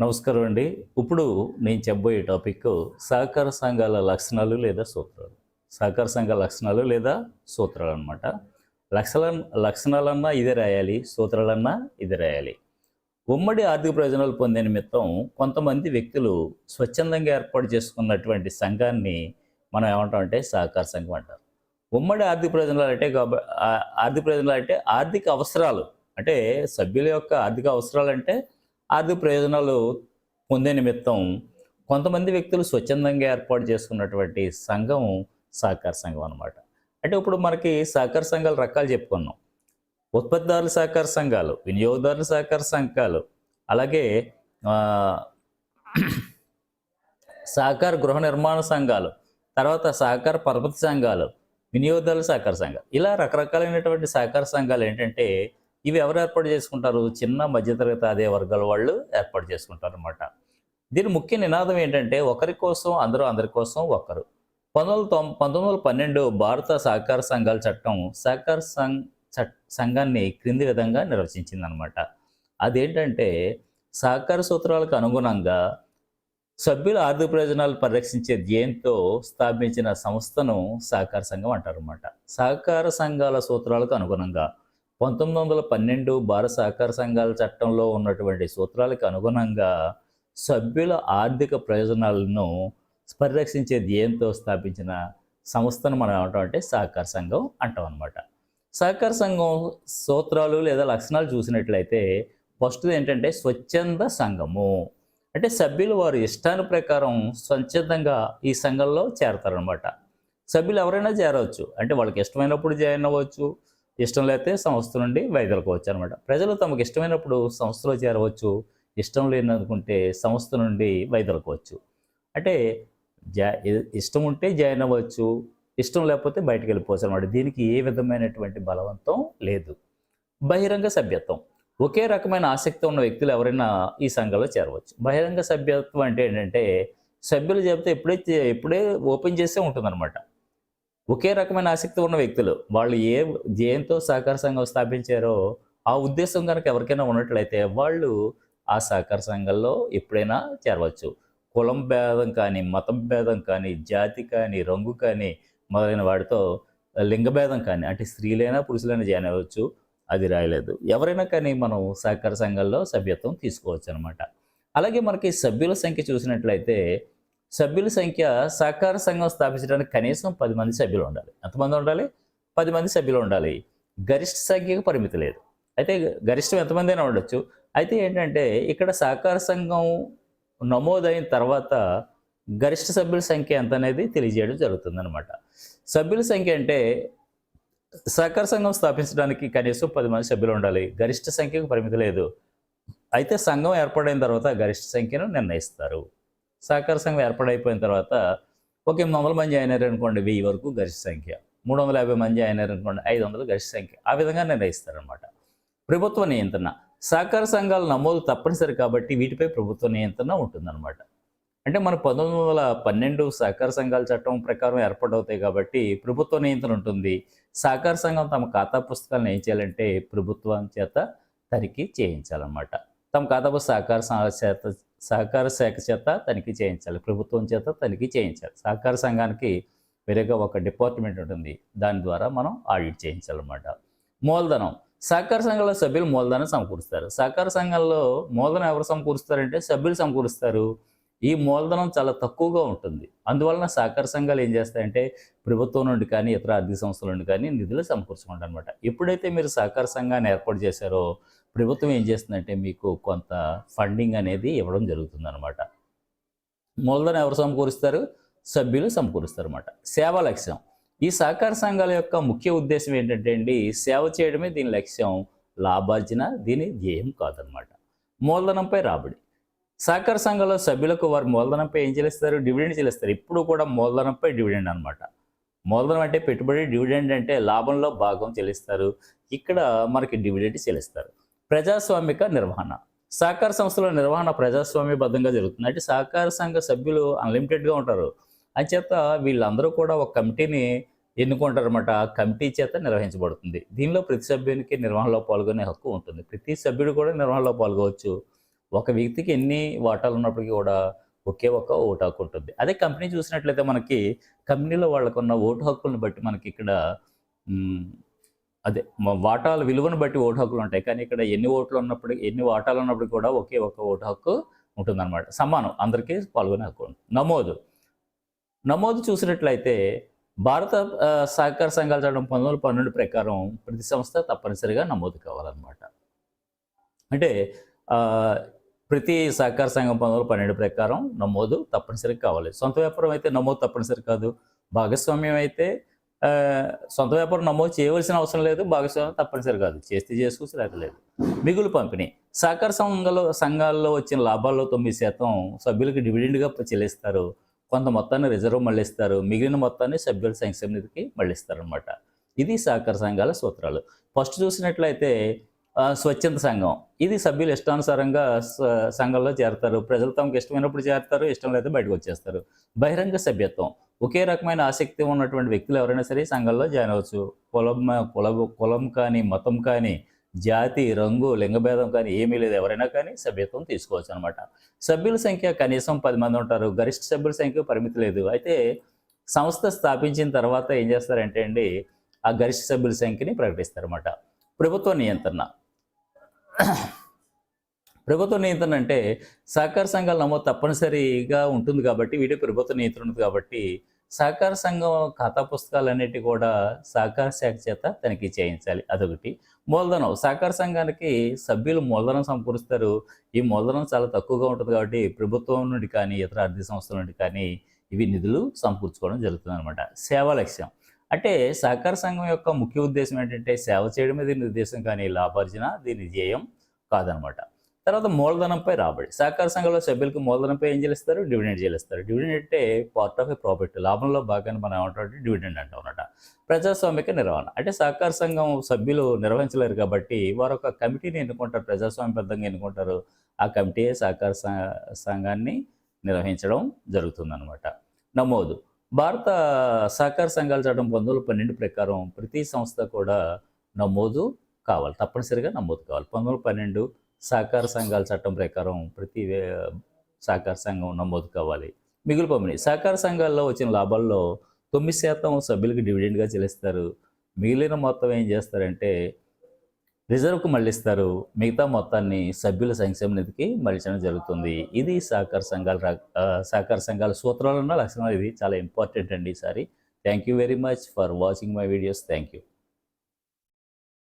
నమస్కారం అండి. ఇప్పుడు నేను చెప్పబోయే టాపిక్ సహకార సంఘాల లక్షణాలు లేదా సూత్రాలు. సహకార సంఘాల లక్షణాలు లేదా సూత్రాలు అనమాట లక్షణ లక్షణాలన్నా ఇదే రాయాలి సూత్రాలన్నా ఇదే రాయాలి. ఉమ్మడి ఆర్థిక ప్రయోజనాలు పొందే నిమిత్తం కొంతమంది వ్యక్తులు స్వచ్ఛందంగా ఏర్పాటు చేసుకున్నటువంటి సంఘాన్ని మనం ఏమంటామంటే సహకార సంఘం అంటారు. ఉమ్మడి ఆర్థిక ప్రయోజనాలు అంటే ఆర్థిక ప్రయోజనాలు అంటే ఆర్థిక అవసరాలు. అంటే సభ్యుల యొక్క ఆర్థిక అవసరాలు అంటే ఆర్థిక ప్రయోజనాలు పొందే నిమిత్తం కొంతమంది వ్యక్తులు స్వచ్ఛందంగా ఏర్పాటు చేసుకున్నటువంటి సంఘం సహకార సంఘం అన్నమాట. అంటే ఇప్పుడు మనకి సహకార సంఘాలు రకాలు చెప్పుకున్నాం. ఉత్పత్తిదారుల సహకార సంఘాలు వినియోగదారుల సహకార సంఘాలు అలాగే సహకార గృహ నిర్మాణ సంఘాలు తర్వాత సహకార పరపతి సంఘాలు వినియోగదారుల సహకార సంఘాలు. ఇలా రకరకాలైనటువంటి సహకార సంఘాలు ఏంటంటే ఇవి ఎవరు ఏర్పాటు చేసుకుంటారు? చిన్న మధ్యతరగతి ఆదాయ వర్గాల వాళ్ళు ఏర్పాటు చేసుకుంటారు అనమాట దీని ముఖ్య నినాదం ఏంటంటే ఒకరి కోసం అందరూ అందరి కోసం ఒకరు. పంతొమ్మిది తొం పంతొమ్మిది వందల పన్నెండు భారత సహకార సంఘాల చట్టం సహకార సంఘ్ చట్ సంఘాన్ని క్రింది విధంగా నిర్వచించిందనమాట అదేంటంటే సహకార సూత్రాలకు అనుగుణంగా సభ్యుల ఆర్థిక ప్రయోజనాలు పరిరక్షించే ధ్యేయంతో స్థాపించిన సంస్థను సహకార సంఘం అంటారన్నమాట. సహకార సంఘాల సూత్రాలకు అనుగుణంగా పంతొమ్మిది వందల పన్నెండు భారత సహకార సంఘాల చట్టంలో ఉన్నటువంటి సూత్రాలకు అనుగుణంగా సభ్యుల ఆర్థిక ప్రయోజనాలను పరిరక్షించే ధ్యేయంతో స్థాపించిన సంస్థను మనం ఏమంటాం అంటే సహకార సంఘం అంటాం అనమాట సహకార సంఘం సూత్రాలు లేదా లక్షణాలు చూసినట్లయితే ఫస్ట్ ఏంటంటే స్వచ్ఛంద సంఘము. అంటే సభ్యులు వారి ఇష్టాను ప్రకారం స్వచ్ఛందంగా ఈ సంఘంలో చేరతారనమాట సభ్యులు ఎవరైనా చేరవచ్చు. అంటే వాళ్ళకి ఇష్టమైనప్పుడు జాయిన్ అవ్వచ్చు. ఇష్టం లేతే సంస్థ నుండి వైదొలకవచ్చు అనమాట. ప్రజలు తమకు ఇష్టమైనప్పుడు సంస్థలో చేరవచ్చు ఇష్టం లేననుకుంటే సంస్థ నుండి వైదొలకవచ్చు అంటే జా ఇష్టం ఉంటే జాయిన్ అవ్వచ్చు ఇష్టం లేకపోతే బయటకు వెళ్ళిపోవచ్చు అనమాట. దీనికి ఏ విధమైనటువంటి బలవంతం లేదు. బహిరంగ సభ్యత్వం. ఒకే రకమైన ఆసక్తి ఉన్న వ్యక్తులు ఎవరైనా ఈ సంఘంలో చేరవచ్చు. బహిరంగ సభ్యత్వం అంటే ఏంటంటే సభ్యులు చెబితే ఎప్పుడే ఎప్పుడే ఓపెన్ చేసే ఉంటుందన్నమాట. ఒకే రకమైన ఆసక్తి ఉన్న వ్యక్తులు. వాళ్ళు ఏ దేంతో సహకార సంఘం స్థాపించారో ఆ ఉద్దేశం కనుక ఎవరికైనా ఉన్నట్లయితే వాళ్ళు ఆ సహకార సంఘంలో ఎప్పుడైనా చేరవచ్చు. కులం భేదం కానీ మతం భేదం కానీ జాతి కానీ రంగు కానీ మొదలైన వాటితో లింగ భేదం కానీ అంటే స్త్రీలైనా పురుషులైనా జాయిన్ అవ్వచ్చు. అది రాయలేదు. ఎవరైనా కానీ మనం సహకార సంఘాల్లో సభ్యత్వం తీసుకోవచ్చు అనమాట అలాగే మనకి సభ్యుల సంఖ్య చూసినట్లయితే సభ్యుల సంఖ్య సహకార సంఘం స్థాపించడానికి కనీసం పది మంది సభ్యులు ఉండాలి. ఎంతమంది ఉండాలి? పది మంది సభ్యులు ఉండాలి. గరిష్ట సంఖ్యకు పరిమితి లేదు. అయితే గరిష్టం ఎంతమంది అయినా ఉండొచ్చు. అయితే ఏంటంటే ఇక్కడ సహకార సంఘం నమోదైన తర్వాత గరిష్ట సభ్యుల సంఖ్య ఎంత అనేది తెలియజేయడం జరుగుతుందన్నమాట. సభ్యుల సంఖ్య అంటే సహకార సంఘం స్థాపించడానికి కనీసం పది మంది సభ్యులు ఉండాలి. గరిష్ట సంఖ్యకు పరిమితి లేదు. అయితే సంఘం ఏర్పడిన తర్వాత గరిష్ట సంఖ్యను నిర్ణయిస్తారు. సహకార సంఘం ఏర్పడైపోయిన తర్వాత ఒక ఎనిమిది వందల మంది అయినారు అనుకోండి వెయ్యి వరకు గరిష్ట సంఖ్య. మూడు వందల యాభై మంది అయినారు అనుకోండి ఐదు వందలు గరిష్ట సంఖ్య. ఆ విధంగా నిర్ణయిస్తారనమాట ప్రభుత్వ నియంత్రణ. సహకార సంఘాల నమోదు తప్పనిసరి కాబట్టి వీటిపై ప్రభుత్వ నియంత్రణ ఉంటుందన్నమాట. అంటే మన పంతొమ్మిది వందల పన్నెండు సహకార సంఘాల చట్టం ప్రకారం ఏర్పాటవుతాయి కాబట్టి ప్రభుత్వ నియంత్రణ ఉంటుంది. సహకార సంఘం తమ ఖాతా పుస్తకాలను ఏం చేయాలంటే ప్రభుత్వం చేత తనిఖీ చేయించాలన్నమాట. తమ ఖాతా సహకార సంఘాల చేత సహకార శాఖ చేత తనిఖీ చేయించాలి. ప్రభుత్వం చేత తనిఖీ చేయించాలి. సహకార సంఘానికి వేరేగా ఒక డిపార్ట్మెంట్ ఉంటుంది. దాని ద్వారా మనం ఆడిట్ చేయించాలన్నమాట. మూలధనం. సహకార సంఘాల సభ్యులు మూలధనం సమకూరుస్తారు. సహకార సంఘాల్లో మూలధనం ఎవరు సమకూరుస్తారంటే సభ్యులు సమకూరుస్తారు. ఈ మూలధనం చాలా తక్కువగా ఉంటుంది. అందువలన సహకార సంఘాలు ఏం చేస్తాయంటే ప్రభుత్వం నుండి కానీ ఇతర ఆర్థిక సంస్థల నుండి కానీ నిధులు సమకూర్చుకుంటారు అనమాట ఎప్పుడైతే మీరు సహకార సంఘాన్ని ఏర్పాటు చేశారో ప్రభుత్వం ఏం చేస్తుందంటే మీకు కొంత ఫండింగ్ అనేది ఇవ్వడం జరుగుతుంది అనమాట మూలధనం ఎవరు సమకూరుస్తారు? సభ్యులు సమకూరుస్తారు అనమాట సేవా లక్ష్యం. ఈ సహకార సంఘాల యొక్క ముఖ్య ఉద్దేశం ఏంటంటే అండి సేవ చేయడమే దీని లక్ష్యం. లాభార్జన దీని ధ్యేయం కాదనమాట మూలధనంపై రాబడి. సహకార సంఘంలో సభ్యులకు వారు మూలధనంపై ఏం చెల్లిస్తారు? డివిడెండ్ చెల్లిస్తారు. ఇప్పుడు కూడా మూలధనంపై డివిడెండ్ అనమాట మూలధనం అంటే పెట్టుబడి డివిడెండ్ అంటే లాభంలో భాగం చెల్లిస్తారు. ఇక్కడ మనకి డివిడెండ్ చెల్లిస్తారు. ప్రజాస్వామిక నిర్వహణ. సహకార సంస్థల నిర్వహణ ప్రజాస్వామ్యబద్ధంగా జరుగుతుంది. అంటే సహకార సంఘ సభ్యులు అన్లిమిటెడ్గా ఉంటారు. అంచేత వీళ్ళందరూ కూడా ఒక కమిటీని ఎన్నుకుంటారన్నమాట. ఆ కమిటీ చేత నిర్వహించబడుతుంది. దీనిలో ప్రతి సభ్యునికి నిర్వహణలో పాల్గొనే హక్కు ఉంటుంది. ప్రతి సభ్యుడు కూడా నిర్వహణలో పాల్గొవచ్చు. ఒక వ్యక్తికి ఎన్ని వాటాలు ఉన్నప్పటికీ కూడా ఒకే ఒక ఓటు హక్కు ఉంటుంది. అదే కంపెనీ చూసినట్లయితే మనకి కంపెనీలో వాళ్ళకున్న ఓటు హక్కులను బట్టి మనకి ఇక్కడ అదే వాటాల విలువను బట్టి ఓటు హక్కులు ఉంటాయి. కానీ ఇక్కడ ఎన్ని ఓట్లు ఉన్నప్పుడు ఎన్ని వాటాలు ఉన్నప్పుడు కూడా ఒకే ఒక ఓటు హక్కు ఉంటుందన్నమాట. సమానం అందరికీ పాల్గొనే హక్కు నమోదు. నమోదు చూసినట్లయితే భారత సహకార సంఘాల చట్టం పంతొమ్మిది వందల పన్నెండు ప్రకారం ప్రతి సంస్థ తప్పనిసరిగా నమోదు కావాలన్నమాట. అంటే ప్రతి సహకార సంఘం పంతొమ్మిది వందల పన్నెండు ప్రకారం నమోదు తప్పనిసరిగా కావాలి. సొంత వ్యాపారం అయితే నమోదు తప్పనిసరి కాదు. భాగస్వామ్యం అయితే సొంత వ్యాపారం నమోదు చేయవలసిన అవసరం లేదు భాగస్వామ్యం తప్పనిసరి కాదు. చేస్తే చేసుకోవచ్చు లేకలేదు మిగులు పంపిణీ. సహకార సంఘాలు సంఘాల్లో వచ్చిన లాభాల్లో తొమ్మిది శాతం సభ్యులకు డివిడెండ్గా చెల్లిస్తారు. కొంత మొత్తాన్ని రిజర్వ్ మళ్ళిస్తారు. మిగిలిన మొత్తాన్ని సభ్యుల సంక్షేమ నిధికి మళ్ళిస్తారనమాట ఇది సహకార సంఘాల సూత్రాలు. ఫస్ట్ చూసినట్లయితే స్వచ్ఛంద సంఘం. ఇది సభ్యులు ఇష్టానుసారంగా సంఘంలో చేరతారు. ప్రజలు తమకు ఇష్టమైనప్పుడు చేరతారు. ఇష్టం లేకపోతే బయటకు వచ్చేస్తారు. బహిరంగ సభ్యత్వం. ఒకే రకమైన ఆసక్తి ఉన్నటువంటి వ్యక్తులు ఎవరైనా సరే సంఘంలో జాయిన్ అవ్వచ్చు. కులం కుల కులం కానీ మతం కానీ జాతి రంగు లింగభేదం కానీ ఏమీ లేదు. ఎవరైనా కానీ సభ్యత్వం తీసుకోవచ్చు అనమాట సభ్యుల సంఖ్య కనీసం పది మంది ఉంటారు. గరిష్ట సభ్యుల సంఖ్య పరిమితి లేదు. అయితే సంస్థ స్థాపించిన తర్వాత ఏం చేస్తారంటే అండి ఆ గరిష్ట సభ్యుల సంఖ్యని ప్రకటిస్తారన్నమాట. ప్రభుత్వ నియంత్రణ. ప్రభుత్వ నియంత్రణ అంటే సహకార సంఘాల నమోదు తప్పనిసరిగా ఉంటుంది కాబట్టి వీటి ప్రభుత్వ నియంత్రణ ఉంది కాబట్టి సహకార సంఘం ఖాతా పుస్తకాలన్నిటి కూడా సహకార శాఖ చేత తనిఖీ చేయించాలి. అదొకటి. మూలధనం. సహకార సంఘానికి సభ్యులు మూలధనం సమకూరుస్తారు ఈ మూలధనం చాలా తక్కువగా ఉంటుంది కాబట్టి ప్రభుత్వం నుండి కానీ ఇతర ఆర్థిక సంస్థల నుండి కానీ ఇవి నిధులు సమకూర్చుకోవడం జరుగుతుంది అనమాట సేవా లక్ష్యం. అంటే సహకార సంఘం యొక్క ముఖ్య ఉద్దేశం ఏంటంటే సేవ చేయడమే దీని ఉద్దేశం కానీ లాభార్జన దీని ధ్యేయం కాదనమాట తర్వాత మూలధనంపై రాబడి. సహకార సంఘంలో సభ్యులకు మూలధనంపై ఏం చెల్లిస్తారు డివిడెండ్ చెల్లిస్తారు డివిడెండ్ అంటే పార్ట్ ఆఫ్ ఏ ప్రాఫిట్ లాభంలో భాగాన్ని మనం ఏమంటే డివిడెండ్ అంటామన్నమాట ప్రజాస్వామిక నిర్వహణ. అంటే సహకార సంఘం సభ్యులు నిర్వహించలేరు కాబట్టి వారు ఒక కమిటీని ఎన్నుకుంటారు. ప్రజాస్వామ్యబద్ధంగా ఎన్నుకుంటారు. ఆ కమిటీ సహకార సంఘాన్ని నిర్వహించడం జరుగుతుందన్నమాట. నమోదు. భారత సహకార సంఘాల చట్టం పంతొమ్మిది పన్నెండు ప్రకారం ప్రతి సంస్థ కూడా నమోదు కావాలి. తప్పనిసరిగా నమోదు కావాలి. పంతొమ్మిది పన్నెండు సహకార సంఘాల చట్టం ప్రకారం ప్రతి సహకార సంఘం నమోదు కావాలి. మిగులు పంపిణీ. సహకార సంఘాల్లో వచ్చిన లాభాల్లో తొమ్మిది శాతం సభ్యులకు డివిడెండ్గా చెల్లిస్తారు. మిగిలిన మొత్తం ఏం చేస్తారంటే రిజర్వ్కు మళ్ళిస్తారు. మిగతా మొత్తాన్ని సభ్యుల సంక్షేమ నిధికి మళ్ళించడం జరుగుతుంది. ఇది సహకార సంఘాల సహకార సంఘాల సూత్రాలు ఉన్న లక్షణాలు. ఇది చాలా ఇంపార్టెంట్ అండి ఈసారి. Thank you very much for watching my videos. Thank you.